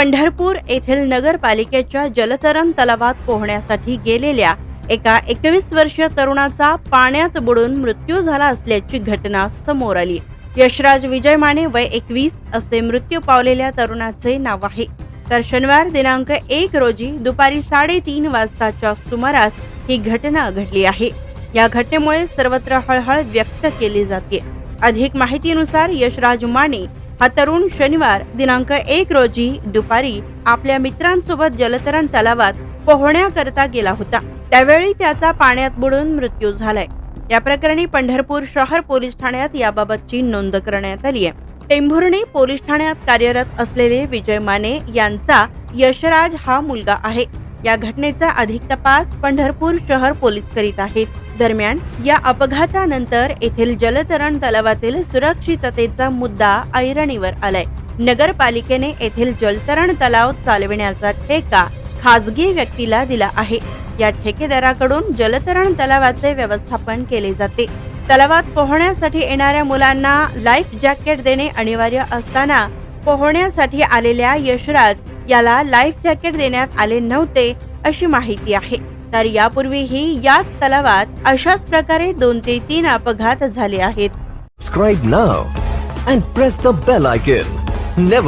पंढरपूर येथील नगरपालिकेच्या जलतरण तलावात पोहण्यासाठी गेलेल्या एका एकवीस वर्षीय तरुणाचा पाण्यात बुडून मृत्यू झाला असल्याची घटना समोर आली. यशराज विजय माने वय एकवीस असे मृत्यू पावलेल्या तरुणाचे नाव आहे. तर शनिवार दिनांक एक रोजी दुपारी साडेतीन वाजताच्या सुमारास ही घटना घडली आहे. या घटनेमुळे सर्वत्र हळहळ व्यक्त केली जाते. अधिक माहितीनुसार यशराज माने हा तरुण शनिवार दिनांक एक रोजी दुपारी आपल्या मित्रांसोबत जलतरण तलावात पोहण्याकरता गेला होता. त्यावेळी त्याचा पाण्यात बुडून मृत्यू झालाय. या प्रकरणी पंढरपूर शहर पोलीस ठाण्यात याबाबतची नोंद करण्यात आली आहे. टेंभुर्णी पोलीस ठाण्यात कार्यरत असलेले विजय माने यांचा यशराज हा मुलगा आहे. या घटनेचा अधिक तपास पंढरपूर शहर पोलीस करीत आहेत. दरम्यान या अपघातानंतर येथील जलतरण तलावातील सुरक्षिततेचा मुद्दा ऐरणीवर आलाय. नगरपालिकेने येथील जलतरण तलाव चालविण्याचा ठेका खासगी व्यक्तीला दिला आहे. या ठेकेदाराकडून जलतरण तलावाचे व्यवस्थापन केले जाते. तलावात पोहण्यासाठी येणाऱ्या मुलांना लाईफ जॅकेट देणे अनिवार्य असताना पोहण्यासाठी आलेल्या यशराज याला लाईफ जॅकेट देण्यात आले नव्हते अशी माहिती आहे. तर यापूर्वी ही याच तलावात अशाच प्रकारे दोन ते तीन अपघात झाले आहेत. स्क्रॉइड नाव आणि प्रस्तब लागेल ने